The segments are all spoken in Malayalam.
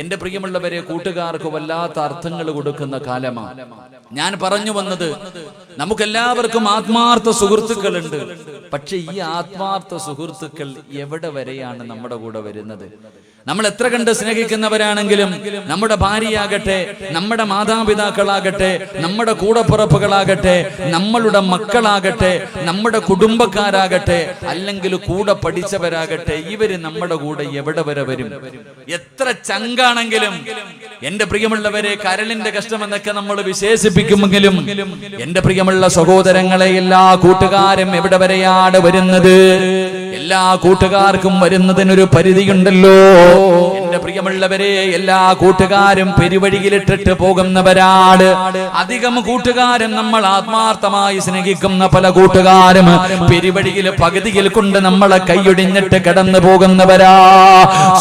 എന്റെ പ്രിയമുള്ളവരെ കൂട്ടുകാർക്ക് വല്ലാത്ത അർത്ഥങ്ങൾ കൊടുക്കുന്ന കാലമാണ് ഞാൻ പറഞ്ഞു വന്നത് നമുക്കെല്ലാവർക്കും ആത്മാർത്ഥ സുഹൃത്തുക്കളുണ്ട്. പക്ഷെ ഈ ആത്മാർത്ഥ സുഹൃത്തുക്കൾ എവിടെ വരെയാണ് നമ്മുടെ കൂടെ വരുന്നത്? നമ്മൾ എത്ര കണ്ട് സ്നേഹിക്കുന്നവരാണെങ്കിലും നമ്മുടെ ഭാര്യയാകട്ടെ നമ്മുടെ മാതാപിതാക്കളാകട്ടെ നമ്മുടെ കൂടപ്പുറപ്പുകളാകട്ടെ നമ്മളുടെ മക്കളാകട്ടെ നമ്മുടെ കുടുംബക്കാരാകട്ടെ അല്ലെങ്കിൽ കൂടെ പഠിച്ചവരാകട്ടെ ഇവർ നമ്മുടെ കൂടെ എവിടെ വരെ വരും? എത്ര ചങ്കാണെങ്കിലും എന്റെ പ്രിയമുള്ളവരെ കരളിന്റെ കഷ്ടം എന്നൊക്കെ നമ്മൾ വിശേഷിപ്പിക്കുമെങ്കിലും എന്റെ പ്രിയമുള്ള സഹോദരങ്ങളെ എല്ലാ കൂട്ടുകാരും എവിടെ വരെയാണ് വരുന്നത്? എല്ലാ കൂട്ടുകാർക്കും വരുന്നതിനൊരു പരിധിയുണ്ടല്ലോ. എന്റെ പ്രിയമുള്ളവരെ എല്ലാ കൂട്ടുകാരും പെരുവഴിയിലിട്ടിട്ട് പോകുന്നവരാണ്. അധികം കൂട്ടുകാരും നമ്മൾ ആത്മാർത്ഥമായി സ്നേഹിക്കുന്ന പല കൂട്ടുകാരും പെരുവഴിയിൽ പകുതിയിൽ കൊണ്ട് നമ്മളെ കൈയൊടിഞ്ഞിട്ട് കിടന്നു പോകുന്നവരാ.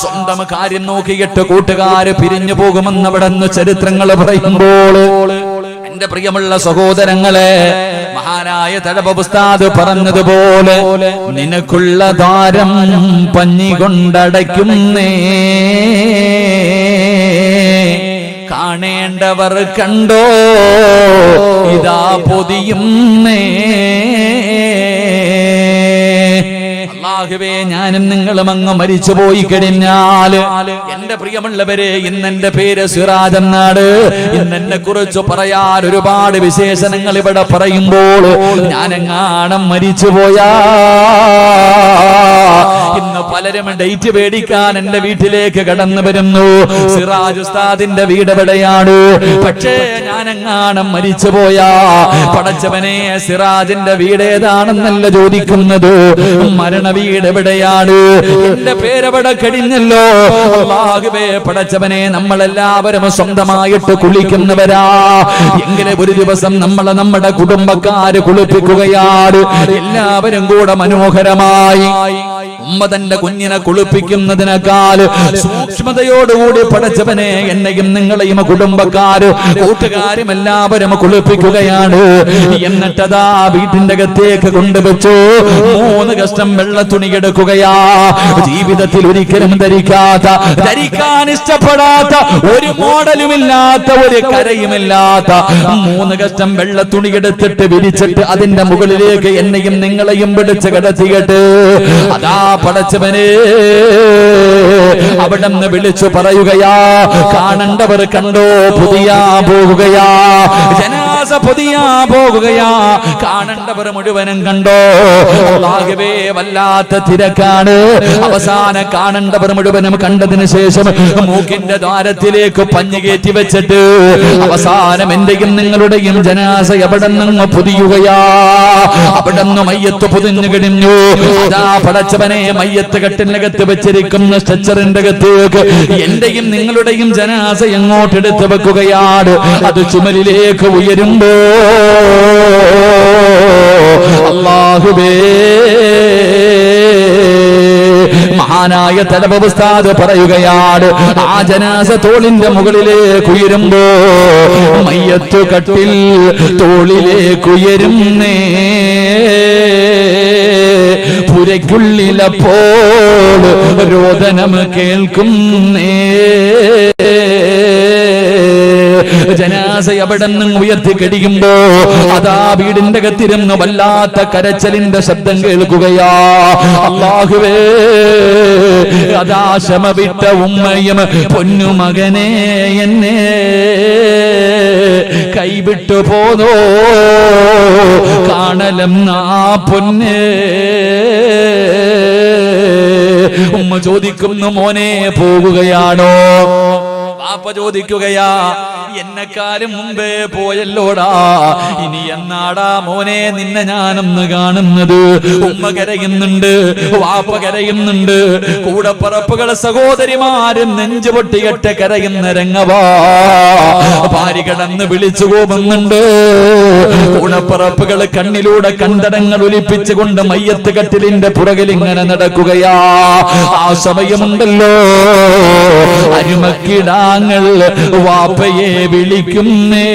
സ്വന്തം കാര്യം നോക്കിയിട്ട് കൂട്ടുകാര് പിരിഞ്ഞു പോകുമെന്ന് അവിടെ ചരിത്രങ്ങൾ പറയുമ്പോൾ എന്റെ പ്രിയമുള്ള സഹോദരങ്ങളെ മഹാനായ തഴപുസ്താദ് പറഞ്ഞതുപോലെ നിനക്കുള്ള താരം പഞ്ഞി കൊണ്ടടയ്ക്കുന്നേ കാണേണ്ടവർ കണ്ടോ ഇതാ പൊതിയുന്നേ. അള്ളാഹുവേ ഞാനും നിങ്ങളും അങ്ങ് മരിച്ചു പോയി കഴിഞ്ഞാൽ എന്റെ പ്രിയമുള്ളവരെ ഇന്ന് എന്റെ പേര് സിറാജ് എന്നാണ്. ഇന്ന് എന്നെ കുറിച്ച് പറയാൻ ഒരുപാട് വിശേഷണങ്ങൾ ഇവിടെ പറയുമ്പോൾ ഞാൻ എങ്ങാണം മരിച്ചു പോയാ ഇന്ന് പലരും ഡേറ്റ് പേടിക്കാൻ എന്റെ വീട്ടിലേക്ക് കടന്നു വരുന്നു. സിറാജ് ഉസ്താദിന്റെ വീട് എവിടെയാണ്? പക്ഷേ ഞാൻ എങ്ങാണം മരിച്ചു പോയാ പടച്ചവനെ സിറാജിന്റെ വീട് ഏതാണെന്നല്ല ചോദിക്കുന്നത്. മരണ വീട് എവിടെയാണ് എന്റെ പേരെവിടെ കഴിഞ്ഞല്ലോ? പടച്ചവനെ നമ്മളെല്ലാവരും സ്വന്തമായിട്ട് കുളിക്കുന്നവരാ. എങ്ങനെ ഒരു ദിവസം നമ്മളെ നമ്മുടെ കുടുംബക്കാര് കുളിപ്പിക്കുകയാണ്? എല്ലാവരും കൂടെ മനോഹരമായി. ഉമ്മ തന്റെ കുഞ്ഞിനെ കുളിപ്പിക്കുന്നതിനേക്കാൾ സൂക്ഷ്മതയോടുകൂടി പഠിച്ചവനെ എന്നെയും നിങ്ങളെയും കുടുംബക്കാര് കൂട്ടുകാരും എല്ലാവരും കുളിപ്പിക്കുകയാണ്. എന്നിട്ടതാ വീട്ടിന്റെ അകത്തേക്ക് കൊണ്ടുവച്ചു. മൂന്ന് കഷ്ടം വെള്ള തുണി എടുക്കുകയാ. ജീവിതത്തിൽ ഒരിക്കലും ധരിക്കാത്ത ധരിക്കാൻ ഇഷ്ടപ്പെടാത്ത ഒരു മോഡലും ഇല്ലാത്ത ഒരു കരയുമില്ലാത്ത മൂന്ന് കഷ്ടം വെള്ള തുണി എടുത്തിട്ട് വിരിച്ചിട്ട് അതിന്റെ മുകളിലേക്ക് എന്നെയും നിങ്ങളെയും പിടിച്ച് കിടത്തിയിട്ട് അതാ പടച്ചവനെ അവിടെ നിന്ന് വിളിച്ചു പറയുകയാ കാണണ്ടവർ കണ്ടോ പുതിയ പോകുകയാ. ജനാസ പൊതിയാ പോകുകയാ കാണണ്ടവർ മുഴുവനും കണ്ടോ? അല്ലാഹുവേ വല്ലാത്ത തിരക്കാണ്. അവസാനം കാണണ്ടവർ മുഴുവനും കണ്ടതിന് ശേഷം മൂക്കിന്റെ ദ്വാരത്തിലേക്ക് പഞ്ഞു കയറ്റി വെച്ചിട്ട് അവസാനം എന്റെയും നിങ്ങളുടെയും ജനാസ എവിടെ നിന്ന് പുതിയുകയാ? അവിടെ നിന്ന് മയ്യത്ത് പൊതിഞ്ഞു കഴിഞ്ഞു അതാ പടച്ചവനെ മയ്യത്ത് കെട്ടിനകത്ത് വെച്ചിരിക്കുന്ന സ്ട്രെച്ചറിന്റെ അകത്തേക്ക് എന്റെയും നിങ്ങളുടെയും ജനാസ എങ്ങോട്ടെടുത്ത് വെക്കുകയാണ്? അത് ചുമലിലേക്ക് ഉയരുമ്പോ അള്ളാഹുബേ മഹാനായ തലപുസ്താദ് പറയുകയാണ് ആ ജനാസ തോളിന്റെ മുകളിലേക്ക് ഉയരുമ്പോ മയ്യത്തു കട്ടിൽ തോളിലേക്കുയരുന്നേ പുരയ്ക്കുള്ളിലപ്പോൾ രോദനം കേൾക്കുന്നേ. ജനാസ എവിടെ ഉയർത്തി കടിക്കുമ്പോ അതാ വീടിന്റെ കത്തിരുന്ന് വല്ലാത്ത കരച്ചലിന്റെ ശബ്ദം കേൾക്കുകയാ. അള്ളാഹുവേ അതാ ശമവിട്ട ഉമ്മയും പൊന്നുമകനെ എന്നെ കൈവിട്ടു പോന്നോ. കാണലം ആ പൊന്നേ. ഉമ്മ ചോദിക്കുന്നു മോനെ പോകുകയാണോ? പാപ്പ ചോദിക്കുകയാ എന്നെക്കാരും മുമ്പേ പോയല്ലോടാ. ഇനി എന്നാടാ മോനെ നിന്നെ ഞാനെന്ന് കാണുന്നത്? ഉമ്മ കരയുന്നുണ്ട് വാപ്പ കരയുന്നുണ്ട്. കൂടെ പറപ്പുകളെ സഹോദരിമാരും നെഞ്ചു പൊട്ടികെട്ട് കരയുന്ന രംഗവാ. ഭാര്യ കടന്ന് വിളിച്ചു പോകുന്നുണ്ട് കൂടപ്പറപ്പുകൾ കണ്ണിലൂടെ കണ്ടടങ്ങൾ ഒലിപ്പിച്ചുകൊണ്ട് മയ്യത്ത് കട്ടിലിന്റെ പുറകിൽ ഇങ്ങനെ നടക്കുകയാ. ആ സമയമുണ്ടല്ലോ. അരുമക്കിടാങ്ങൾ വാപ്പയെ വിളിക്കുന്നേ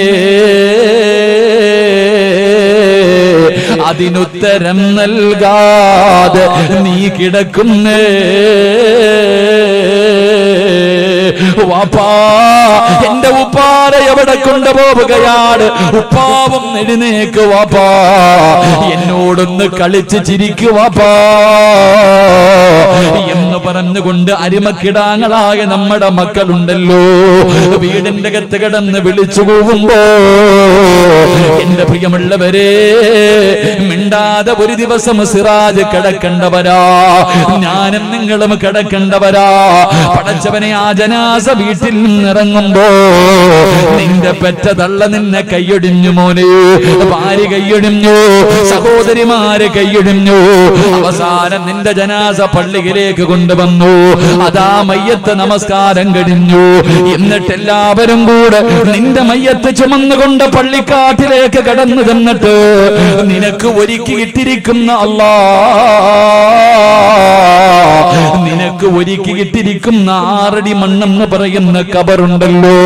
അതിനുത്തരം നൽകാതെ നീ കിടക്കുന്നേ വാപ്പാ എന്റെ ഉപ്പാര എവിടെ കൊണ്ടുപോവുകയാണ്? ഉപ്പാവും എഴുന്നേക്ക് വാപ്പാ. എന്നോടൊന്ന് കളിച്ച് ചിരിക്കുവാപ്പാ എന്ന് പറഞ്ഞുകൊണ്ട് അരിമക്കിടാങ്ങളായ നമ്മുടെ മക്കളുണ്ടല്ലോ. വീടിന്റെ അകത്ത് കിടന്ന് വിളിച്ചു പോകുമ്പോ എന്റെ പ്രിയമുള്ളവരെ മിണ്ടാതെ ഒരു ദിവസം സിറാജ് കിടക്കേണ്ടവരാ. ഞാനും നിങ്ങളും കിടക്കേണ്ടവരാ. പടച്ചവനെ ആ ജനാസ വീട്ടിൽ നിന്നിറങ്ങുമ്പോ നിന്റെ പെറ്റ തള്ള നിന്നെ കൈയൊടിഞ്ഞു മോനെ. ഭാര്യ കൈയൊടിഞ്ഞു സഹോദരിമാര് കൈയൊടിഞ്ഞു. അവസാനം നിന്റെ ജനാസ പള്ളിയിലേക്ക് കൊണ്ടുവന്നു. അതാ മയ്യത്ത് നമസ്കാരം കഴിഞ്ഞു എന്നിട്ട് എല്ലാവരും കൂടെ നിന്റെ മയ്യത്ത് ചുമന്നുകൊണ്ട് പള്ളിക്കാട്ടിലേക്ക് കടന്നു തന്നിട്ട് നിനക്ക് ഒരുക്കി ഇട്ടിരിക്കുന്ന അല്ലാ നിനക്ക് ഒരുക്കി ഇട്ടിരിക്കുന്ന ആറടി മണ്ണെന്ന് പറയുന്ന കബറുണ്ടല്ലോ.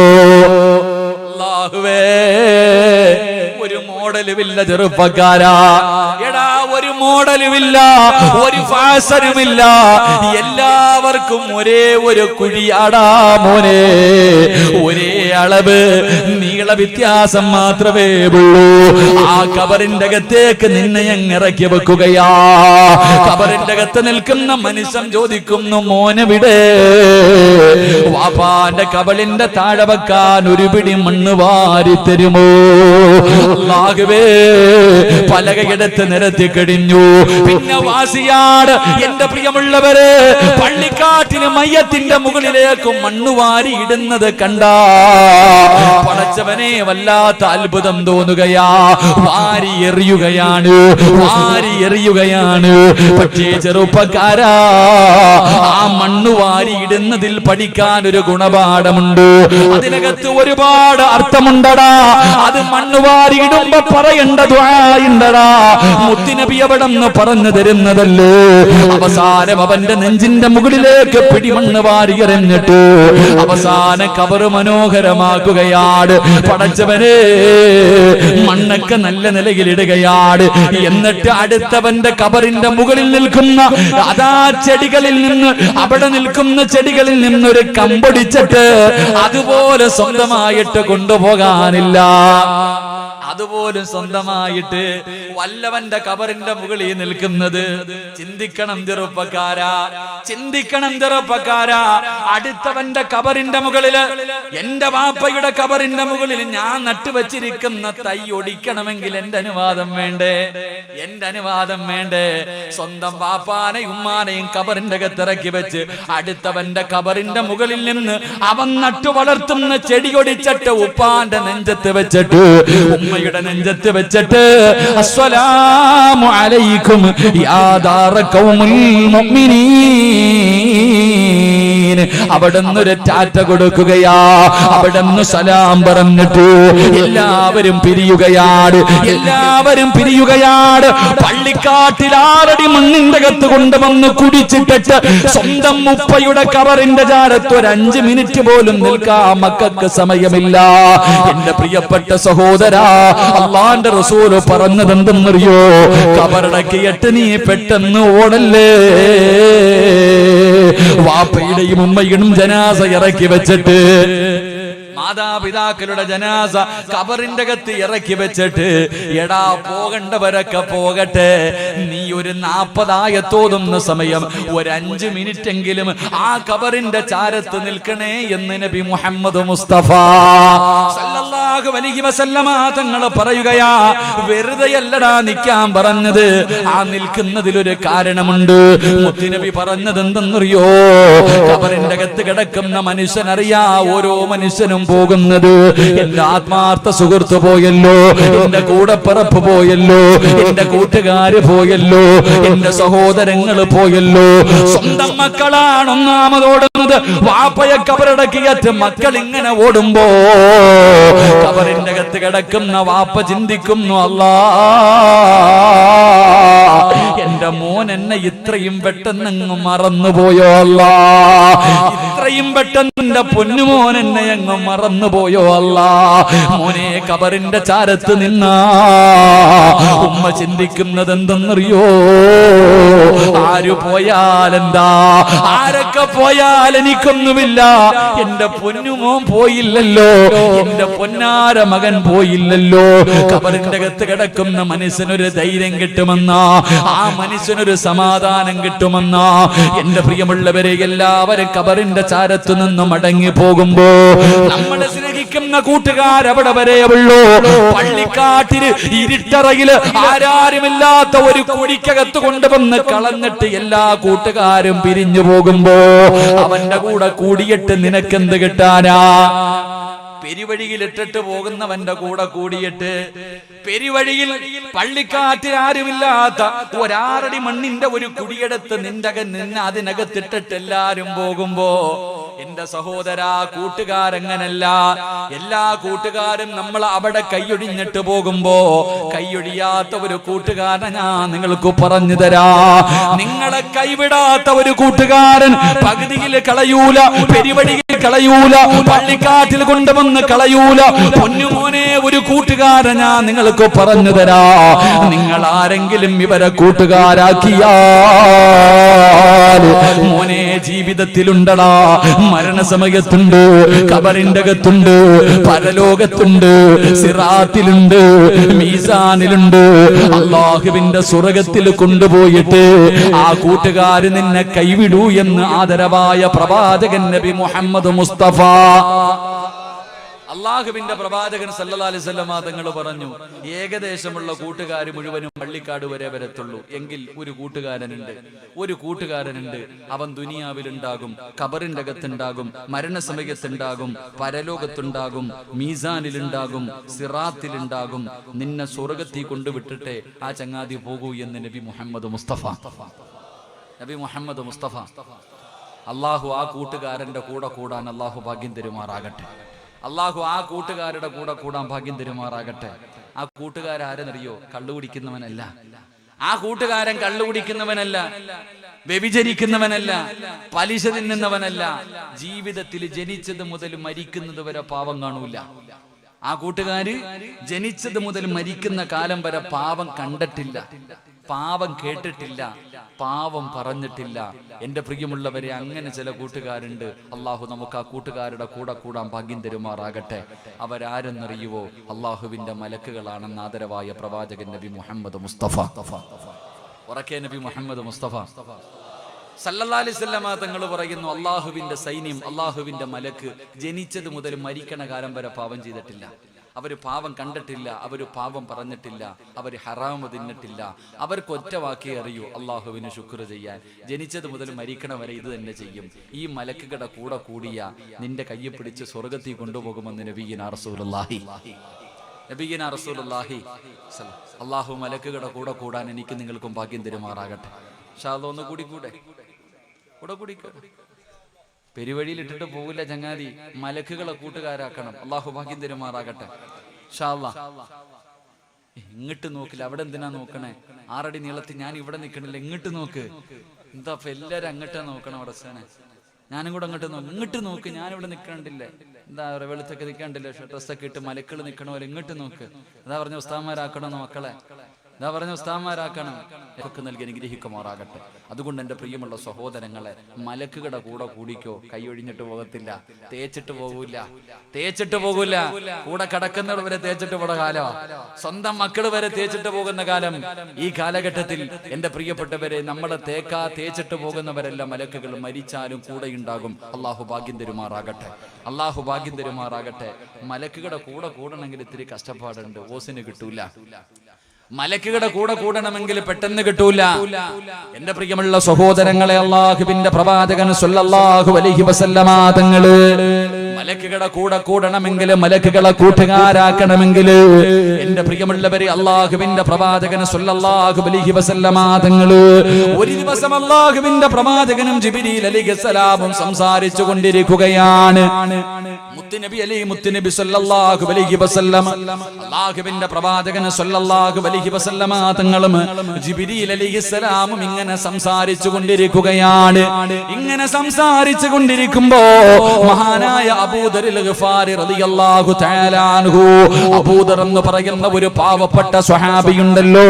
അല്ലാഹുവേ ഒരു മോഡലുമില്ല ചെറുപ്പക്കാരാ. എടാ മോഡലുമില്ല ഒരു ഫാഷനുമില്ല. എല്ലാവർക്കും ഒരേ ഒരു കുഴിയാടാ മോനെ. ഒരേ അളവ് നീള വ്യത്യാസം മാത്രമേ ഉള്ളൂ. ആ കബറിന്റെ അകത്തേക്ക് നിന്നെ ഇറക്കി വെക്കുകയാ. കബറിന്റെ അകത്ത് നിൽക്കുന്ന മനുഷ്യൻ ചോദിക്കുന്നു മോനെവിടെ വാപ്പാന്റെ കബളിന്റെ താഴെ വെക്കാൻ ഒരു പിടി മണ്ണ് വാരി തരുമോ അല്ലാഹുവേ പലകയെടുത്ത് നിരത്തി പിന്നെ വാസിയാട് എന്റെ പ്രിയമുള്ളവര് പള്ളിക്കാട്ടിന് മയ്യത്തിന്റെ മുകളിലേക്ക് മണ്ണ് വാരി ഇടുന്നത് കണ്ട. പടച്ചവനെ വല്ലാത്ത അത്ഭുതം തോന്നുകയാ. വാരി എറിയുകയാണ് വാരി എറിയുകയാണ്. പക്ഷേ ചെറുപ്പക്കാരാ ആ മണ്ണ് വാരി ഇടുന്നതിൽ പഠിക്കാൻ ഒരു ഗുണപാഠമുണ്ട്. അതിനകത്ത് ഒരുപാട് അർത്ഥമുണ്ടടാ. അത് മണ്ണ് വാരി ഇടുമ്പോ പറയേണ്ട ദ്വായുണ്ടടാ മുത്തിനബി അവിടെ പറഞ്ഞു തരുന്നതല്ലേ? അവസാനം അവന്റെ നെഞ്ചിന്റെ മുകളിലേക്ക് പിടിമണ്ണ് വാരി എറിഞ്ഞിട്ട് അവസാന കബറ് മനോഹരമാക്കുകയാണ്. പടച്ചവനെ മണ്ണൊക്കെ നല്ല നിലയിലിടുകയാണ് എന്നിട്ട് അടുത്തവന്റെ കബറിന്റെ മുകളിൽ നിൽക്കുന്ന അതാ ചെടികളിൽ നിന്ന് അവിടെ നിൽക്കുന്ന ചെടികളിൽ നിന്നൊരു കമ്പടിച്ചിട്ട് അതുപോലെ സ്വന്തമായിട്ട് കൊണ്ടുപോകാനില്ല. അതുപോലും സ്വന്തമായിട്ട് വല്ലവന്റെ കബറിന്റെ മുകളിൽ നിൽക്കുന്നത്. ചിന്തിക്കണം ചെറുപ്പക്കാരാ ചിന്തിക്കണം ചെറുപ്പക്കാരാ. അടുത്തവന്റെ കബറിന്റെ മുകളിൽ എന്റെ വാപ്പയുടെ കബറിന്റെ മുകളിൽ ഞാൻ നട്ടുവച്ചിരിക്കുന്ന തൈ ഒടിക്കണമെങ്കിൽ എന്റെ അനുവാദം വേണ്ടേ? എന്റെ അനുവാദം വേണ്ടേ? സ്വന്തം വാപ്പാനയും ഉമ്മാനെയും കബറിന്റെ അകത്തിറക്കി വെച്ച് അടുത്തവന്റെ കബറിന്റെ മുകളിൽ നിന്ന് അവൻ നട്ടു വളർത്തുന്ന ചെടിയൊടിച്ചിട്ട് ഉപ്പാന്റെ നെഞ്ചത്ത് വെച്ചിട്ട് ഉമ്മയുടെ നെഞ്ചത്ത് വെച്ചിട്ട് അസ്സലാമു അലൈക്കും. യാ ദാറ ഖൗമുൽ മുഅ്മിനീൻ. അവിടുന്ന് ഒരു ടാറ്റ കൊടുക്കുകയാ അവിടുന്ന് സലാം പറഞ്ഞിട്ട് എല്ലാവരും പിരിയുകയാണ് എല്ലാവരും പിരിയുകയാണ് പള്ളിക്കാട്ടിൽ ആറടി മണ്ണിന്റെ കത്ത് കൊണ്ടുവന്ന് കുടിച്ചിട്ടിട്ട് സ്വന്തം മുപ്പയുടെ കവറിന്റെ ചാരത്ത് ഒരു അഞ്ച് മിനിറ്റ് പോലും നിൽക്കാൻ മക്കൾക്ക് സമയമില്ല എന്റെ പ്രിയപ്പെട്ട സഹോദരാ അള്ളാന്റെ റസൂൽ പറഞ്ഞതെന്തെന്നറിയോ കബറടക്കിയിട്ട് നീ പെട്ടെന്ന് ഓടല്ലേ വാപ്പയുടെയും ഉമ്മയുടെയും ജനാസ ഇറക്കി വെച്ചിട്ട് മാതാപിതാക്കളുടെ ജനാസ കബറിന്റെ അകത്ത് ഇറക്കി വെച്ചിട്ട് എടാ പോകണ്ടവരൊക്കെ പോകട്ടെ. നീ ഒരു നാപ്പതായത്തോതുന്ന സമയം ഒരു അഞ്ച് മിനിറ്റ് എങ്കിലും ആ കബറിന്റെ ചാരത്ത് നിൽക്കണേ എന്ന് നബി മുഹമ്മദ് മുസ്തഫ. സല്ലല്ലാഹു അലൈഹി വസല്ലമ പറയുകയാ വെറുതെയല്ലടാ നിൽക്കാൻ പറഞ്ഞത്. ആ നിൽക്കുന്നതിലൊരു കാരണമുണ്ട്. മുത്തുനബി പറഞ്ഞത് എന്തെന്നറിയോ കബറിന്റെ അകത്ത് കിടക്കുന്ന മനുഷ്യനറിയാ ഓരോ മനുഷ്യനും പോകുന്നത്. എന്റെ ആത്മാർത്ഥ സുഹൃത്ത് പോയല്ലോ. എന്റെ പറപ്പ് പോയല്ലോ. എന്റെ കൂട്ടുകാര് പോയല്ലോ. എന്റെ സഹോദരങ്ങൾ പോയല്ലോ. സ്വന്തം മക്കളാണ് ഒന്നാമത് ഓടുന്നത്. വാപ്പയെ കബറടക്കിയറ്റ് മക്കൾ ഇങ്ങനെ ഓടുമ്പോ കബറിന്റെ അകത്ത് കിടക്കുന്ന വാപ്പ ചിന്തിക്കുന്നു അല്ലാ എന്റെ മോൻ എന്നെ ഇത്രയും പെട്ടെന്ന് മറന്നുപോയോ അല്ലാ? എത്രയും പെട്ടെന്ന് എന്റെ പൊന്നുമോൻ എന്നെ അങ്ങ് മറന്നുപോയോ അല്ല. മോനെ കബറിന്റെ ചാരത്ത് നിന്ന. ഉമ്മ ചിന്തിക്കുന്നത് എന്തെന്നറിയോ? ആര് പോയാലെന്താ? ആരൊക്കെ പോയാൽ എനിക്കൊന്നുമില്ല. എന്റെ പൊന്നുമോൻ പോയില്ലല്ലോ. എന്റെ പൊന്നാര മകൻ പോയില്ലല്ലോ. കബറിന്റെ അകത്ത് കിടക്കുന്ന മനുഷ്യനൊരു ധൈര്യം കിട്ടുമെന്ന. ആ മനുഷ്യനൊരു സമാധാനം കിട്ടുമെന്ന. എന്റെ പ്രിയമുള്ളവരെ എല്ലാവരും കബറിന്റെ ചാരത്ത് നിന്ന് മടങ്ങി പോകുമ്പോ നമ്മളെ സ്നേഹിക്കുന്ന കൂട്ടുകാർ അവിടെ വരെ ഉള്ളൂ. പള്ളിക്കാട്ടിൽ ഇരുട്ടറയിൽ ആരാരുമില്ലാത്ത ഒരു കുഴിക്കകത്ത് കൊണ്ടുവന്ന് കളഞ്ഞിട്ട് എല്ലാ കൂട്ടുകാരും പിരിഞ്ഞു പോകുമ്പോ അവന്റെ കൂടെ കൂടിയിട്ട് നിനക്കെന്ത് കിട്ടാനാ? പെരുവഴിയിൽ ഇട്ടിട്ട് പോകുന്നവന്റെ കൂടെ കൂടിയിട്ട് പെരുവഴിയിൽ പള്ളിക്കാറ്റിൽ ആരുമില്ലാത്ത ഒരാറടി മണ്ണിന്റെ ഒരു കുടിയെടുത്ത് നിന്റെ അകം നിന്ന് അതിനകത്തിട്ടിട്ട് എല്ലാരും പോകുമ്പോ എന്റെ സഹോദര കൂട്ടുകാരങ്ങനല്ല. എല്ലാ കൂട്ടുകാരും നമ്മൾ അവിടെ കൈയൊഴിഞ്ഞിട്ട് പോകുമ്പോ കൈയൊഴിയാത്ത ഒരു കൂട്ടുകാരൻ ഞാൻ നിങ്ങൾക്ക് പറഞ്ഞു തരാ. നിങ്ങളെ കൈവിടാത്ത ഒരു കൂട്ടുകാരൻ പകുതിയിൽ കളയൂല പെരുവഴിയിൽ കളയൂല പള്ളിക്കാറ്റിൽ കൊണ്ടുവന്ന് കളയൂല പൊന്നുമോനെ ഒരു ഞാൻ നിങ്ങൾക്ക് പറഞ്ഞു തരാ. നിങ്ങൾ ആരെങ്കിലും ഇവരെ കൂട്ടുകാരാക്കിയാൽ മോനെ ജീവിതത്തിലുണ്ടടാ. മരണസമയത്തുണ്ട് കബറിന്റെ അകത്തുണ്ട് പരലോകത്തുണ്ട് സിറാത്തിലുണ്ട് മീസാനിലുണ്ട്. അള്ളാഹുവിന്റെ സ്വർഗത്തിൽ കൊണ്ടുപോയിട്ട് ആ കൂട്ടുകാര് നിന്നെ കൈവിടൂ എന്ന് ആദരവായ പ്രവാചകൻ നബി മുഹമ്മദ് മുസ്തഫ. അള്ളാഹുവിന്റെ പ്രവാചകൻ വസല്ലമ തങ്ങൾ പറഞ്ഞു ഏകദേശമുള്ള കൂട്ടുകാർ മുഴുവനും പള്ളിക്കാട് വരെ വരത്തുള്ളൂ. എങ്കിൽ ഒരു കൂട്ടുകാരനുണ്ട്. ഒരു കൂട്ടുകാരനുണ്ട്. അവൻ ദുനിയാവിലുണ്ടാകും കബറിന്റെ അകത്തുണ്ടാകും മരണസമയത്തുണ്ടാകും പരലോകത്തുണ്ടാകും മീസാനിലുണ്ടാകും സിറാത്തിലുണ്ടാകും. നിന്നെ സ്വർഗത്തിൽ കൊണ്ടുവിട്ടിട്ടെ ആ ചങ്ങാതി പോകൂ എന്ന് നബി മുഹമ്മദ് മുസ്തഫ. നബി മുഹമ്മദ് മുസ്തഫ. അള്ളാഹു ആ കൂട്ടുകാരന്റെ കൂടെ കൂടാൻ അള്ളാഹു ഭാഗ്യം തരുമാറാകട്ടെ. അള്ളാഹു ആ കൂട്ടുകാരുടെ കൂടെ കൂടാൻ ഭാഗ്യം തരുമാറാകട്ടെ. ആ കൂട്ടുകാരെന്നറിയോ കള്ളു കുടിക്കുന്നവനല്ല. ആ കൂട്ടുകാരൻ കള്ളുകുടിക്കുന്നവനല്ല വ്യഭിചരിക്കുന്നവനല്ല. പലിശ തിന്നുന്നവനല്ല. ജീവിതത്തിൽ ജനിച്ചത് മുതൽ മരിക്കുന്നത് വരെ പാവം കാണൂല. ആ കൂട്ടുകാര് ജനിച്ചത് മുതൽ മരിക്കുന്ന കാലം വരെ പാവം കണ്ടിട്ടില്ല. പാവം കേട്ടിട്ടില്ല. പാവം പറഞ്ഞിട്ടില്ല. എന്റെ പ്രിയമുള്ളവരെ അങ്ങനെ ചില കൂട്ടുകാരുണ്ട്. അള്ളാഹു നമുക്ക് ആ കൂട്ടുകാരുടെ കൂടെ കൂടാൻ ഭാഗ്യം തരുമാറാകട്ടെ. അവരാരെന്നറിയുവോ? അള്ളാഹുവിന്റെ മലക്കുകളാണെന്ന് ആദരവായ പ്രവാചകൻ നബി മുഹമ്മദ് മുസ്തഫ. ഉറക്കെ നബി മുഹമ്മദ് മുസ്തഫ. വസല്ലമ തങ്ങൾ പറയുന്നു അള്ളാഹുവിന്റെ സൈന്യം അള്ളാഹുവിന്റെ മലക്ക് ജനിച്ചത് മുതൽ മരിക്കണ കാലം വരെ പാവം ചെയ്തിട്ടില്ല. അവർ പാവം കണ്ടിട്ടില്ല അവർ പാവം പറഞ്ഞിട്ടില്ല അവർ ഹറാമ് തിന്നിട്ടില്ല. അവർക്ക് ഒറ്റ വാക്കേ അറിയൂ അള്ളാഹുവിന് ശുക്ർ ചെയ്യാൻ. ജനിച്ചത് മുതൽ മരിക്കണ വരെ ഇത് തന്നെ ചെയ്യും. ഈ മലക്കുകട കൂടെ കൂടിയ നിന്റെ കയ്യെ പിടിച്ച് സ്വർഗത്തിൽ കൊണ്ടുപോകുമെന്ന് നബീന റസൂലുള്ളാഹി. നബീന റസൂലുള്ളാഹി. അള്ളാഹു മലക്കുകളുടെ കൂടെ കൂടാൻ എനിക്ക് നിങ്ങൾക്കും ഭാഗ്യം തരുമാറാകട്ടെ. ഷാദോ ഒന്ന് കൂടി കൂടെ. കൂടെ കൂടി പെരുവഴിയിൽ ഇട്ടിട്ട് പോകില്ല ചങ്ങാതി. മലക്കുകളെ കൂട്ടുകാരാക്കണം. അള്ളാഹു ഭാഗ്യം തരുമാറാകട്ടെ. ഇങ്ങോട്ട് നോക്കില്ല. അവിടെ എന്തിനാ നോക്കണേ? ആറടി നീളത്തിൽ ഞാൻ ഇവിടെ നിൽക്കണില്ല ഇങ്ങോട്ട് നോക്ക്? എന്താ എല്ലാരും അങ്ങോട്ടാ നോക്കണം അടച്ചാനെ ഞാനും കൂടെ അങ്ങോട്ട് നോക്കും. ഇങ്ങോട്ട് നോക്ക്. ഞാൻ ഇവിടെ നിൽക്കണ്ടില്ലേ എന്താ പറയുക വെളുത്തൊക്കെ നിൽക്കണ്ടില്ലേ ഡ്രസ്സൊക്കെ ഇട്ട് മലക്കൾ നിൽക്കണ പോലെ ഇങ്ങോട്ട് നോക്ക്. എന്താ പറഞ്ഞ ഉസ്താമാരാക്കണമെന്ന് മക്കളെ? എന്താ പറഞ്ഞ ഉസ്താന്മാരാക്കണം ഒക്കെ നൽകി അനുഗ്രഹിക്കുമാറാകട്ടെ. അതുകൊണ്ട് എന്റെ പ്രിയമുള്ള സഹോദരങ്ങളെ മലക്കുകളുടെ കൂടെ കൂടിക്കോ. കൈയൊഴിഞ്ഞിട്ട് പോകത്തില്ല. തേച്ചിട്ട് പോകൂല. തേച്ചിട്ട് പോകൂല. കൂടെ കിടക്കുന്നവർ വരെ തേച്ചിട്ട് പോണ കാലം. സ്വന്തം മക്കൾ വരെ തേച്ചിട്ട് പോകുന്ന കാലം. ഈ കാലഘട്ടത്തിൽ എന്റെ പ്രിയപ്പെട്ടവരെ നമ്മളെ തേക്കാ തേച്ചിട്ട് പോകുന്നവരെല്ലാം മലക്കുകൾ മരിച്ചാലും കൂടെ ഉണ്ടാകും. അള്ളാഹു ഭാഗ്യം തരുമാറാകട്ടെ. അള്ളാഹു ഭാഗ്യം തരുമാറാകട്ടെ. മലക്കുകളുടെ കൂടെ കൂടണമെങ്കിൽ ഇത്തിരി കഷ്ടപ്പാടുണ്ട്. ഓസിന് കിട്ടൂല. മലക്കുകളുടെ കൂടെ കൂടണമെങ്കിൽ പെട്ടെന്ന് കിട്ടൂല. എന്റെ പ്രിയമുള്ള സഹോദരങ്ങളെ അള്ളാഹുബിന്റെ പ്രവാചകൻ സല്ലല്ലാഹു അലൈഹി വസല്ലമ തങ്ങൾ. മലക്കുകളുടെ കൂടെ കൂടണമെങ്കിൽ മലക്കുകളെ കൂട്ടുകാരാക്കണമെങ്കിൽ. എന്റെ പ്രിയമുള്ളവരെ അള്ളാഹുവിന്റെ പ്രവാചകന് സല്ലല്ലാഹു അലൈഹി വസല്ലമ തങ്ങൾ ഒരു ദിവസം അള്ളാഹുവിന്റെ പ്രവാചകനും ജിബ്രീൽ അലൈഹിസ്സലാമും സംസാരിച്ചു കൊണ്ടിരിക്കുകയാണ്. മുത്തുനബി അലി മുത്തുനബി സല്ലല്ലാഹു അലൈഹി വസല്ലമ. അള്ളാഹുവിന്റെ പ്രവാചകന് സല്ലല്ലാഹു അലൈഹി വസല്ലമ തങ്ങളും ജിബ്രീൽ അലൈഹിസ്സലാമും ഇങ്ങനെ സംസാരിച്ചു കൊണ്ടിരിക്കുകയാണ്. ഇങ്ങനെ സംസാരിച്ചു കൊണ്ടിരിക്കുമ്പോ മഹാനായ അബൂദർ എന്ന് പറയുന്ന ഒരു പാവപ്പെട്ട സ്വഹാബിയുണ്ടല്ലോ.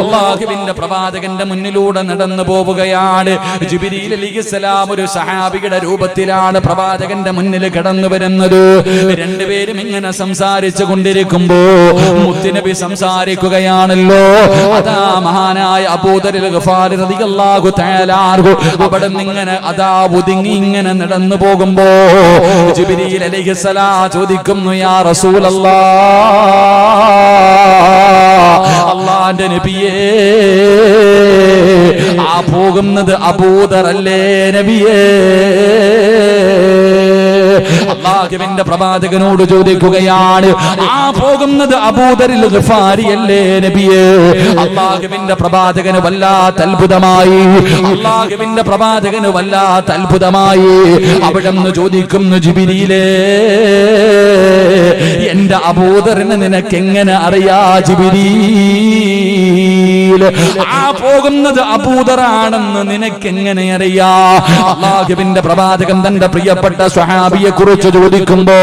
അള്ളാഹുവിന്റെ പ്രവാചകന്റെ മുന്നിലൂടെ നടന്നു പോവുകയാണ്. ജിബിരിയിൽ അലിസ്ലാം ഒരു സഹാബിയുടെ രൂപത്തിലാണ് പ്രവാചകന്റെ മുന്നിൽ കടന്നു വരുന്നത്. രണ്ടുപേരും ഇങ്ങനെ സംസാരിച്ചു കൊണ്ടിരിക്കുമ്പോ മുത്തുനബി സംസാരിക്കുകയാണല്ലോ. അതാ മഹാനായ അൻഹു. അവിടെ ഇങ്ങനെ അതാ ഒതുങ്ങി ഇങ്ങനെ നടന്നു പോകുമ്പോ ജിബിരിയിൽ അലൈഹിസ്സലാം ചോദിക്കുന്നു യാ റസൂലല്ലാ അള്ളാന്റെ നബിയേ ആ പോകുന്നത് അബൂദറല്ലേ നബിയേ? അള്ളാഹുവിന്റെ പ്രവാചകനോട് ചോദിക്കുകയാണ് ആ പോകുന്നത് അബൂദരിൽ അല്ലേ നബിയേ? അള്ളാഹുവിന്റെ പ്രവാചകന് വല്ലാത്ത അത്ഭുതമായി അള്ളാഹുവിന്റെ പ്രവാചകന് വല്ലാത്ത അത്ഭുതമായി. അവിടെ നിന്ന് ചോദിക്കുന്നു ജിബിരിയിലേ എന്റെ അബൂദറിന് നിനക്ക് എങ്ങനെ അറിയാ ജിബിരീ? ആ പോകുന്നത് അബൂദറാണെന്ന് നിനക്ക് എങ്ങനെ അറിയാ? അള്ളാഹുവിന്റെ പ്രവാചകൻ തന്റെ പ്രിയപ്പെട്ട സ്വഹാബിയെ കുറിച്ച് ചോദിക്കുമ്പോ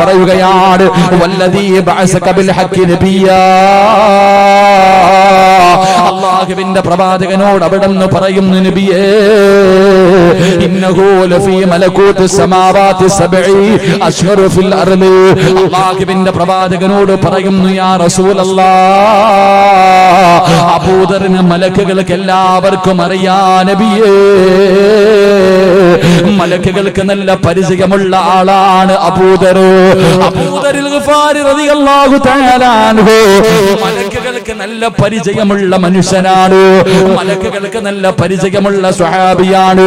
പറയുകയാണ് വല്ലദീ ബഅസക ബിൽ ഹഖി നബിയാ. അള്ളാഹുവിന്റെ പ്രവാചകനോട് അവിടെ നിന്ന് പറയുന്നു നബിയേ അള്ളാഹുവിന്റെ പ്രവാചകനോട് പറയുന്നു യാ റസൂലല്ലാഹ് അബൂദറിന് മലക്കുകൾക്ക് എല്ലാവർക്കും അറിയാ നബിയേ. മലക്കുകൾക്ക് നല്ല പരിചയമുള്ള ആളാണ് അബൂദർ അബൂദറിൽ മലക്കുകൾക്ക് നല്ല പരിചയമുള്ള മനുഷ്യനാണ്. മലക്കുകൾക്ക് നല്ല പരിചയമുള്ള സ്വഹാബിയാണ്.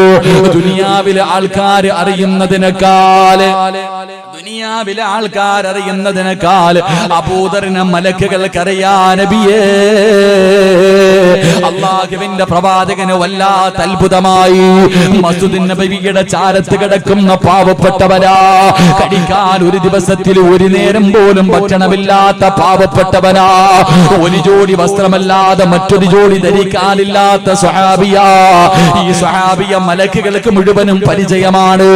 ദുനിയാവിലെ ആൾക്കാർ അറിയുന്നതിനേക്കാൾ ദുനിയാവിലെ ആൾക്കാർ അറിയുന്നതിനേക്കാൾ അബൂദറിനെ കരയാ നബിയേ. അള്ളാഹുവിന്റെ പ്രവാചകന് വല്ലാത്ത അത്ഭുതമായി മസ്ജിദിൻ നബിയുടെ ചാരത്ത് കിടക്കുന്ന പാവപ്പെട്ടവരാ. കടിക്കാൻ ഒരു ദിവസത്തിൽ ഒരു നേരം പോലും ഭക്ഷണമില്ലാത്ത പാവപ്പെട്ടവനാ. ഒരു ജോഡി വസ്ത്രമല്ലാതെ മറ്റൊരു ജോഡി ധരിക്കാനില്ലാത്ത സ്വഹാബിയ. ഈ സ്വഹാബിയ മലക്കുകൾക്ക് മുഴുവനും പരിചയമാണ്.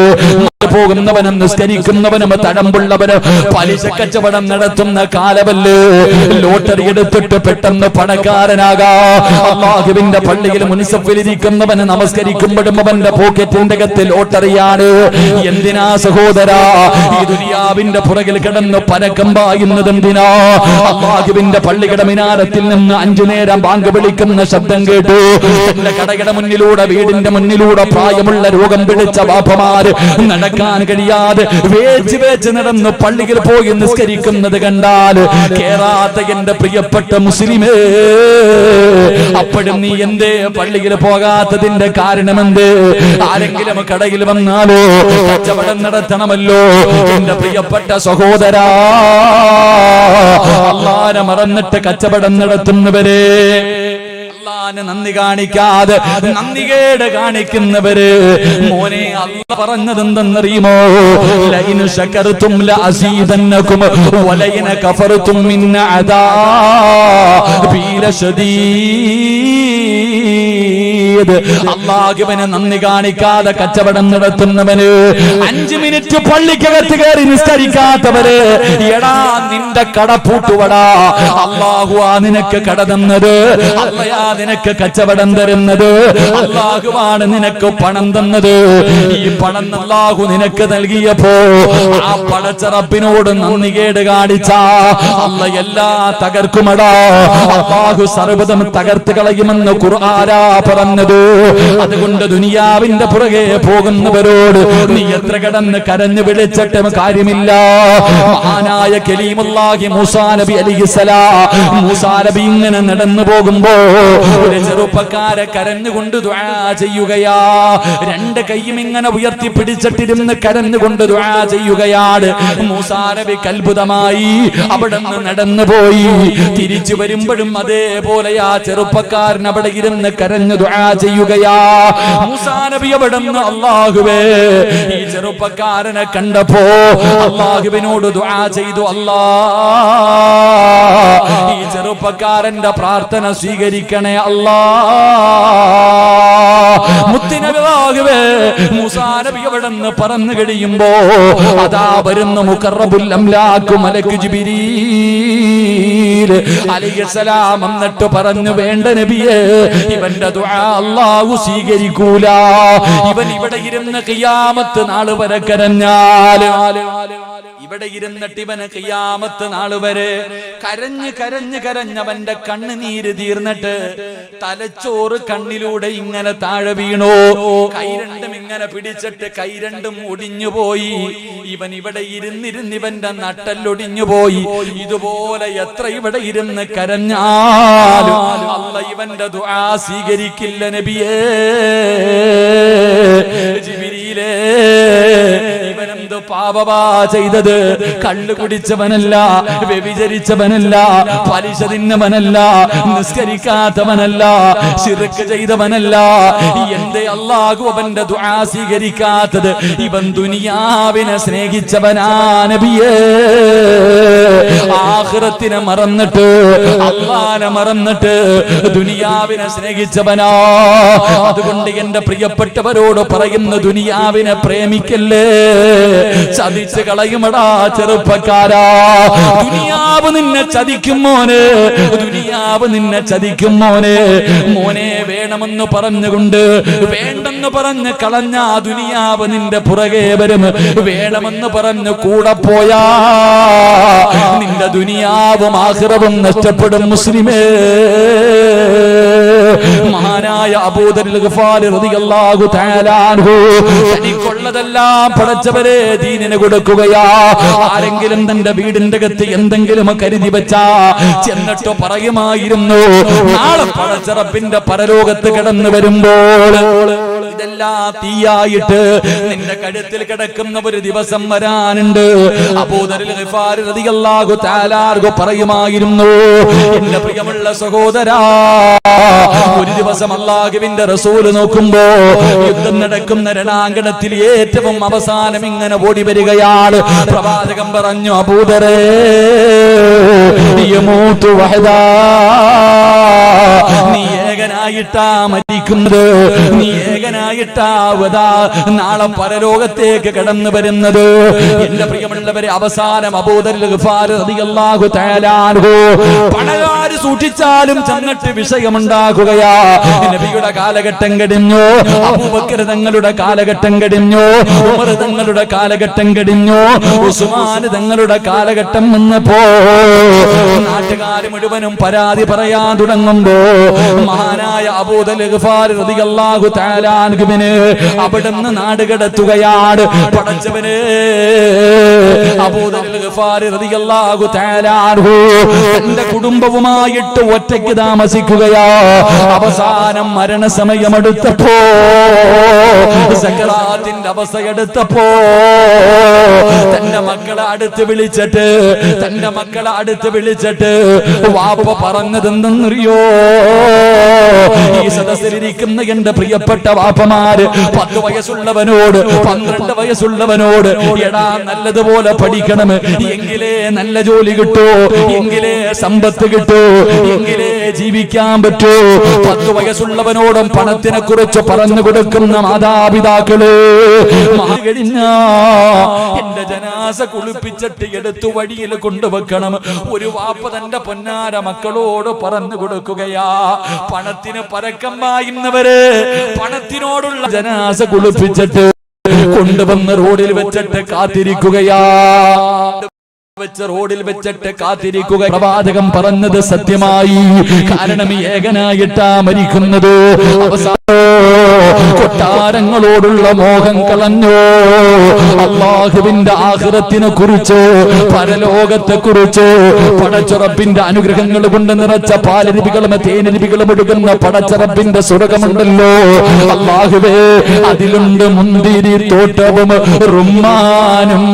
പോകുന്നവനും നിസ്കരിക്കുന്നവനും തടമ്പുള്ളവന് പലിശ കച്ചവടം നടത്തുന്ന കാലമല്ലേ? ലോട്ടറി എടുത്തിട്ട് പെട്ടെന്ന് പണക്കാരനാകാ. അള്ളാഹുവിന്റെ പള്ളിയിൽ മുനിസപ്പിലിരിക്കുന്നവന് നമസ്കരിക്കുമ്പോഴും അവന്റെ പോക്കറ്റിന്റെ അകത്ത് ലോട്ടറിയാണ്. എന്തിനാ സഹോദരാ? ഈ ദുനിയാവിന്റെ പുറകിൽ കിടന്ന് പരക്കം പായുന്നത് എന്തിനാ? അള്ളാഹുവിന്റെ പള്ളിയുടെ മിനാരത്തിൽ നിന്ന് അഞ്ചു നേരം ബാങ്ക് വിളിക്കുന്ന ശബ്ദം കേട്ടു. എന്റെ കടയുടെ മുന്നിലൂടെ വീടിന്റെ മുന്നിലൂടെ പ്രായമുള്ള രോഗം പിടിച്ച ബാപ്പമാര് നടക്കാൻ കഴിയാതെ വേച്ച് വേച്ച് നടന്ന് പള്ളിയിൽ പോയി നിസ്കരിക്കുന്നത് കണ്ടാൽ കേറാത്ത എന്റെ പ്രിയപ്പെട്ട മുസ്ലിമേ അപ്പോഴും നീ എന്തേ പള്ളിയിൽ പോകാത്തതിന്റെ കാരണമെന്ത്? ആരെങ്കിലും കടയിൽ വന്നാലോ കച്ചവടം നടത്തണമല്ലോ എന്റെ പ്രിയപ്പെട്ട സഹോദരാ അള്ളാനെ മറന്നിട്ട് കച്ചവടം നടത്തുന്നവരെ. അള്ളാനെ നന്ദി കാണിക്കാതെ നന്ദികേട് കാണിക്കുന്നവര്. മോനെ അല്ല പറഞ്ഞത് എന്തെന്നറിയുമോ ലൈനു ശകർത്തും ലഅസീദന്നകും വലൈന കഫർത്തും മിൻ അദാബില ശദീദ് അള്ളാഹുവിനെ നന്ദി കാണിക്കാതെ കച്ചവടം നടത്തുന്നവന് അഞ്ചു മിനിറ്റ് പള്ളിക്കകത്ത് കയറി നിസ്കരിക്കാത്തവര് എടാ നിന്റെ കട പൂട്ടുവടാ. അള്ളാഹു ആ നിനക്ക് കട തന്നത്. അല്ലയാ നിനക്ക് കച്ചവടം തരുന്നത്. അള്ളാഹുവാണ് നിനക്ക് പണം തന്നത്. ഈ പണം അള്ളാഹു നിനക്ക് നൽകിയപ്പോ ആ പടച്ചറപ്പിനോട് നന്ദി കേട് കാണിച്ച അല്ല എല്ലാ തകർക്കുമടാ. അള്ളാഹു സർവതം തകർത്ത് കളയുമെന്ന് ഖുർആാനാ പറഞ്ഞത് അതുകൊണ്ട് ദുനിയാവിന്റെ പുറകെ പോകുന്നവരോട് നീ എത്ര കടന്ന് കരഞ്ഞു വിളിച്ചിട്ടും കാര്യമില്ല. മഹാനായ കലീമുല്ലാഹി മൂസാ നബി അലിഹിസലാ മൂസാ നബി ഇങ്ങനെ നടന്നു പോകുമ്പോ ഒരു ചെറുപ്പക്കാരെ കരഞ്ഞുകൊണ്ട് ചെയ്യുകയാ. രണ്ട് കൈയും ഇങ്ങനെ ഉയർത്തി പിടിച്ചിട്ടിരുന്ന് കരഞ്ഞുകൊണ്ട് ചെയ്യുകയാണ്. മൂസാ നബി അത്ഭുതമായി അവിടെ നിന്ന് നടന്നു പോയി. തിരിച്ചു വരുമ്പോഴും അതേപോലെ ആ ചെറുപ്പക്കാരൻ അവിടെ ഇരുന്ന് കരഞ്ഞു ദുആ ചെയ്യുകയാ. മൂസാ നബി അവിടുന്ന് അള്ളാഹുവേ ഈ ചെറുപ്പക്കാരനെ കണ്ടപ്പോ അള്ളാഹുവിനോട് ദുആ ചെയ്തു അല്ലാ. ഈ ചെറുപ്പക്കാരന്റെ പ്രാർത്ഥന സ്വീകരിക്കണേ അല്ലാ. മുത്തിനബിവാകുവേ മൂസാ നബി അവിടുന്ന് പറന്നു കഴിയുമ്പോ അതാ വരുന്ന മുക്കറബുല്ലം ലാക്കു മലക്കു മലക്ക് ജിബിരീൽ അലൈഹിസ്സലാം എന്നിട്ട് പറഞ്ഞു വേണ്ട നബിയെ ഇവന്റെ ദുആ അല്ലാഹു സ്വീകരിക്കൂല. ഇവൻ ഇവിടെ ഇരുന്ന് ഖിയാമത്ത് നാൾ വരെ കരഞ്ഞാൽ ഇവിടെ ഇരുന്നിട്ട് ഇവന് ഖിയാമത്ത് നാൾ വരെ കരഞ്ഞ് കരഞ്ഞ് കരഞ്ഞവന്റെ കണ്ണുനീര് തീർന്നിട്ട് തലച്ചോറ് കണ്ണിലൂടെ ഇങ്ങനെ താഴെ വീണോ. കൈ രണ്ടും ഇങ്ങനെ പിടിച്ചിട്ട് കൈ രണ്ടും ഒടിഞ്ഞു പോയി. ഇവൻ ഇവിടെ ഇരുന്നിരുന്ന് ഇവന്റെ നട്ടല്ലൊടിഞ്ഞു പോയി. ഇതുപോലെ എത്ര ഇവിടെ ഇരുന്ന് കരഞ്ഞാലും ഇവന്റെ ദുആ സ്വീകരിക്കില്ല നബിയേ. പാപമാ ചെയ്തത്. കള്ളു കുടിച്ചവനല്ല വ്യഭിചരിച്ചവനല്ല പലിശ തിന്നവനല്ല നിസ്കരിക്കാത്തവനല്ല ശിർക്ക് ചെയ്തവനല്ല. എന്റെ അള്ളാഹു അവന്റെ സ്വീകരിക്കാത്തത് ഇവൻ ദുനിയാവിനെ സ്നേഹിച്ചവനാ നബിയേ. ആഖിറത്തിനെ മറന്നിട്ട് അള്ളാനെ മറന്നിട്ട് ദുനിയാവിനെ സ്നേഹിച്ചവനാ. അതുകൊണ്ട് എന്റെ പ്രിയപ്പെട്ടവരോട് പറയുന്ന ദുനിയാവിനെ പ്രേമിക്കല്ലേ? ചതിച്ച് കളയുമടാ ചെറുപ്പക്കാരാ. ദുനിയാവ് നിന്നെ ചതിക്കും മോനെ. ദുനിയാവ് നിന്നെ ചതിക്കും മോനെ. മോനെ വേണമെന്ന് പറഞ്ഞുകൊണ്ട് വേണ്ടെന്ന് പറഞ്ഞ് കളഞ്ഞ ദുനിയാവ് നിന്റെ പുറകെ വരും. വേണമെന്ന് പറഞ്ഞ് കൂടെ പോയാ. നിന്റെ ദുനിയാവും ആഹ്റവും നഷ്ടപ്പെടും മുസ്ലിമേ. മഹാനായ തനിക്കുള്ളതെല്ലാം പടച്ചവരെ ദീനിന് കൊടുക്കുകയാ. ആരെങ്കിലും തന്റെ വീടിന്റെ അകത്ത് എന്തെങ്കിലും കരുതി വെച്ചാ ചെന്നിട്ട് പറയുമായിരുന്നു. നാളെ പടച്ചറപ്പിന്റെ പരലോകത്ത് കിടന്നു വരുമ്പോൾ ഇതെല്ലാം തീയായിട്ട് നിന്റെ കഴുത്തിൽ കിടക്കുന്ന ഒരു ദിവസം വരാനുണ്ട്. തആല അൻഹു പറയുമായിരുന്നു എന്റെ പ്രിയമുള്ള സഹോദരാ ഒരു ദിവസം അള്ളാഹുവിന്റെ റസൂൽ നോക്കുമ്പോ യുദ്ധം നടക്കുന്ന രണാങ്കണത്തിൽ ഏറ്റവും അവസാനം ഇങ്ങനെ ഓടി വരികയാണ്. പ്രവാചകൻ പറഞ്ഞു അബൂദരേ നീ ഏകനായിട്ടാ മരിക്കുന്നത് നീ ഏകനായിട്ടാ വദാ നാളെ പരലോകത്തേക്ക് കടന്നു വരുന്നത്. എന്റെ പ്രിയമുള്ളവരെ അവസാനം പണകാര് സൂക്ഷിച്ചാലും ചെന്നിട്ട് വിഷയമുണ്ടാകുകയാ. നബിയുടെ കാലഘട്ടം കഴിഞ്ഞു അബൂബക്കർ തങ്ങളുടെ കാലഘട്ടം കഴിഞ്ഞു ഉമർ തങ്ങളുടെ കാലഘട്ടം കഴിഞ്ഞു ഉസ്മാൻ തങ്ങളുടെ കാലഘട്ടം വന്നപ്പോ നാട്ടുകാർ മുഴുവനും പരാതി പറയാൻ തുടങ്ങുമ്പോ മഹാനായ അബൂദൽ ഗഫാർ അവിടുന്ന് നാട് പടച്ചവന് തന്റെ കുടുംബവുമായിട്ട് ഒറ്റയ്ക്ക് താമസിക്കുകയാ. അവസാനം മരണസമയമെടുത്തപ്പോ സക്കറാത്തിന്റെ അവസ്ഥയെടുത്തപ്പോ തന്റെ മക്കളെ അടുത്ത് വിളിച്ചിട്ട് തന്റെ മക്കളെ അടുത്ത് വിളിച്ചിട്ട് വാപ്പ പറഞ്ഞതെന്തെന്നറിയോ? ഈ സദസ്സിലിരിക്കുന്ന എന്റെ പ്രിയപ്പെട്ട വാപ്പമാര് പത്ത് വയസ്സുള്ളവനോട് പന്ത്രണ്ട് വയസ്സുള്ളവനോട് എടാ നല്ലതുപോലെ പഠിക്കണം. എങ്കിലേ നല്ല ജോലി കിട്ടൂ എങ്കിലേ സമ്പത്ത് കിട്ടൂ എങ്കിലേ ജീവിക്കാൻ പറ്റൂ. പത്ത് വയസ്സുള്ളവനോടും പണത്തിനെ കുറിച്ച് പറഞ്ഞു കൊടുക്കുന്ന മാതാപിതാക്കൾ മാറി എന്റെ ജനാസ കുളിപ്പിച്ചിട്ട് എടുത്തു വഴിയിൽ കൊണ്ടുവെക്കണം. ഒരു വാപ്പ തന്റെ പൊന്നാര മക്കളോട് പറഞ്ഞു കൊടുക്കുകയാ പണത്തിന് പരക്കം വായുന്നവര് പണത്തിനോടുള്ള ജനാസ കുളിപ്പിച്ചിട്ട് കൊണ്ടുവന്ന് റോഡിൽ വെച്ചിട്ട് കാത്തിരിക്കുകയാ. വെച്ച് റോഡിൽ വെച്ചിട്ട് കാത്തിരിക്കുക. പ്രവാചകം പറഞ്ഞത് സത്യമായി. കാരണം ഏകനായിട്ടാ മരിക്കുന്നത്. കൊട്ടാരങ്ങളോടുള്ള മോഹം കളഞ്ഞോ. അള്ളാഹുവിന്റെ ആഹ്റത്തിനെ കുറിച്ച് പരലോകത്തെ കുറിച്ച് പടച്ചുറപ്പിന്റെ അനുഗ്രഹങ്ങൾ കൊണ്ട് നിറച്ച പാലരുവികളും തേനരുവികളും എടുക്കുന്ന പടച്ചുറപ്പിന്റെ സ്വർഗമുണ്ടല്ലോ അള്ളാഹുവേ അതിലുണ്ട് മുന്തിരി തോട്ടവും റുമാനും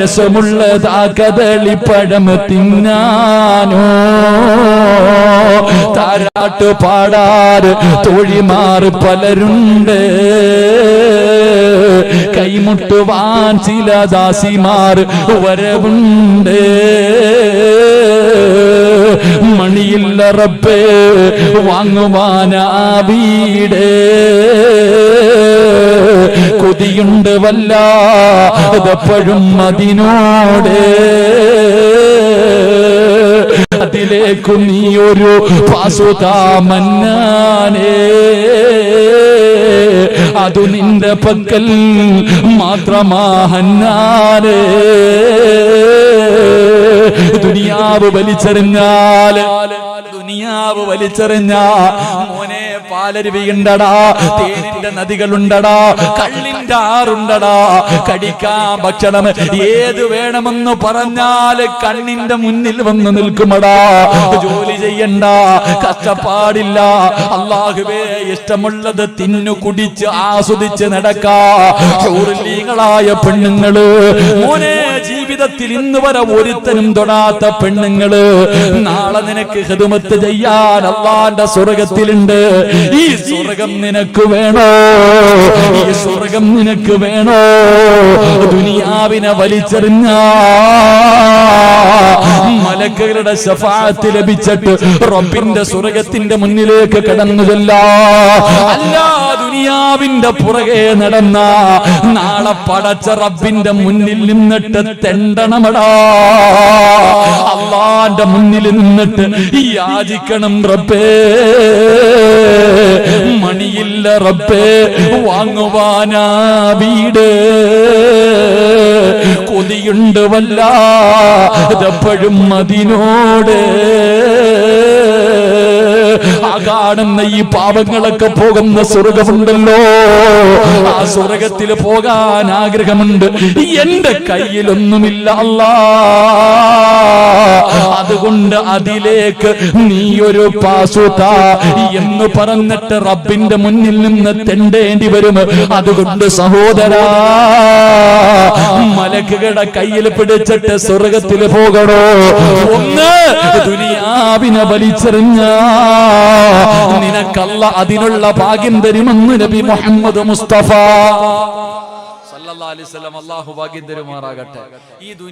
രസമുള്ളതാ കദളിപ്പഴം തിന്നാനോ. താരാട്ട് പാടാറ് തൊഴിമാർ പലരുണ്ട്. കൈമുട്ടുവാൻ ചില ദാസിമാർ വരവുണ്ട്. മണിയില്ല റബ്ബേ വാങ്ങുവാനാ വീട്. കൊതിയുണ്ട് വല്ല അതപ്പോഴും അതിനോട്. അതിലേക്കു നീ ഒരു പാസുതാമന്നാനേ. അതു നിന്റെ പക്കൽ മാത്രമാഹന്നാൽ. ദുനിയാവ് വലിച്ചെറിഞ്ഞാൽ ദുനിയാവ് വലിച്ചെറിഞ്ഞ. മോനെ പാലരുവിയുണ്ടടാ തേനിന്റെ നദികളുണ്ടടാ. കള്ളിന്റെ ആറുണ്ടടാ. കടിക്കാൻ ഭക്ഷണം ഏത് വേണമെന്ന് പറഞ്ഞാൽ കണ്ണിന്റെ മുന്നിൽ വന്ന് നിൽക്കുമടാ. ജോലി ചെയ്യണ്ട. കഷ്ടപ്പാടില്ല. അള്ളാഹുവേ ഇഷ്ടമുള്ളത് തിന്നു കുടിച്ച് ആസ്വദിച്ച് നടക്കാളായ പെണ്ണുങ്ങൾ. മോനെ ജീവിതത്തിൽ ഇന്ന് വരെ ഒരുത്തനും തൊടാത്ത പെണ്ണുങ്ങൾ. നാളെ നിനക്ക് ഹെതുമത്ത് ചെയ്യാൻ അള്ളാന്റെ സ്വർഗത്തിലുണ്ട്. ഈ സ്വർഗം നിനക്ക് വേണോ? ഈ സ്വർഗം നിനക്ക് വേണോ? ദുനിയാവിനെ വലിച്ചെറിഞ്ഞ. മലക്കുകളുടെ ശഫാത്ത് ലഭിച്ചിട്ട് റബ്ബിന്റെ സ്വർഗത്തിന്റെ മുന്നിലേക്ക് കടന്നതല്ല അല്ല ദുനിയാവിന്റെ പുറകെ നടന്ന. നാളെ പടച്ച റബ്ബിന്റെ മുന്നിൽ നിന്നിട്ട് തെണ്ടണമടാ. അള്ളാന്റെ മുന്നിൽ നിന്നിട്ട് യാചിക്കണം റബ്ബേ. മണിയില്ല റബ്ബേ വാങ്ങുവാനാ വീട്. കൊതിയുണ്ട് വല്ല. ഇതെപ്പോഴും അതിനോട് കാണുന്ന ഈ പാപങ്ങളൊക്കെ പോകുന്ന സ്വർഗമുണ്ടല്ലോ. ആ സ്വർഗത്തിൽ പോകാൻ ആഗ്രഹമുണ്ട്. എന്റെ കയ്യിലൊന്നുമില്ല അല്ലാ. അതുകൊണ്ട് അതിലേക്ക് നീ ഒരു പാസുത എന്ന് പറഞ്ഞിട്ട് റബ്ബിന്റെ മുന്നിൽ നിന്ന് തെണ്ടേണ്ടി വരും. അതുകൊണ്ട് സഹോദരാ മലക്കുകളുടെ കയ്യിൽ പിടിച്ചിട്ട് സ്വർഗത്തിൽ പോകണോ? ഒന്ന് ദുനിയാവിനെ വലിച്ചെറിഞ്ഞ നിനക്കല്ല അതിനുള്ള ഭാഗ്യം തരുമെന്ന് നബി മുഹമ്മദ് മുസ്തഫ. സല്ലല്ലാഹു അലൈഹി വസല്ലം അല്ലാഹു ഭാഗ്യം തരുമാറാകട്ടെ. ഈ